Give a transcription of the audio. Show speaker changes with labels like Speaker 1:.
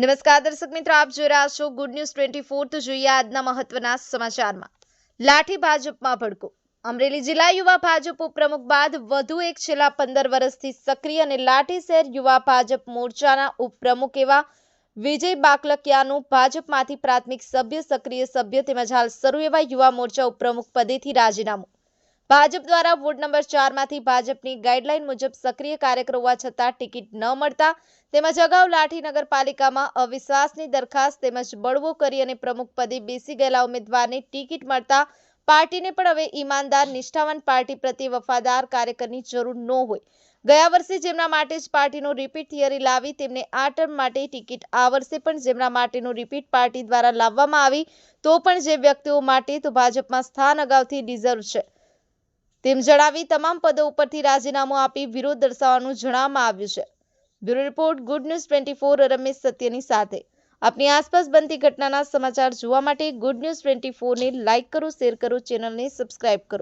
Speaker 1: નમસ્કાર, દર્શક મિત્રો, આપ જોઈ રહ્યા છો ગુડ ન્યૂઝ ટ્વેન્ટી ફોર તો જોઈએ આજના મહત્વના સમાચારમાં. લાઠી ભાજપમાં ભડકો. અમરેલી જિલ્લા યુવા ભાજપ ઉપપ્રમુખ બાદ વધુ એક છેલ્લા પંદર વર્ષથી સક્રિય અને લાઠી શહેર યુવા ભાજપ મોરચાના ઉપપ્રમુખ એવા વિજય બાકલકિયાનું ભાજપમાંથી પ્રાથમિક સભ્ય, સક્રિય સભ્ય તેમજ હાલ શરૂ એવા યુવા મોરચા ઉપપ્રમુખ પદેથી રાજીનામું. ભાજપ દ્વારા વોર્ડ નંબર ચારમાંથી ભાજપની ગાઈડલાઈન મુજબ સક્રિય કાર્યકર હોવા છતાં ટિકિટ ન મળતા તેમજ અગાઉ લાઠી નગરપાલિકામાં અવિશ્વાસની દરખાસ્ત તેમજ બળવો કરી અને પ્રમુખ પદે બેસી ગયેલા ઉમેદવારને ટિકિટ મળતા પાર્ટીને પણ હવે ઈમાનદાર, નિષ્ઠાવાન પાર્ટી પ્રત્યે વફાદાર કાર્યકરની જરૂર ન હોય. ગયા વર્ષે જેમના માટે જ પાર્ટીનો રિપીટ થિયરી લાવી, તેમને આ ટર્મ માટે ટિકિટ આ વર્ષે પણ જેમના માટેનો રિપીટ પાર્ટી દ્વારા લાવવામાં આવી, તો પણ જે વ્યક્તિઓ માટે તો ભાજપમાં સ્થાન અગાઉથી ડિઝર્વ છે. તેમ જણાવી તમામ પદો ઉપરથી રાજીનામું આપી વિરોધ દર્શાવવાનું જણાવવામાં આવ્યું છે. Bureau report, good news twenty four, Ramesh સત્યની સાથે. આપની આસપાસ બનતી ઘટનાના સમાચાર જોવા માટે ગુડ ન્યૂઝ ટ્વેન્ટી ફોરને લાઇક કરો, શેર કરો, ચેનલને સબસ્ક્રાઇબ કરો.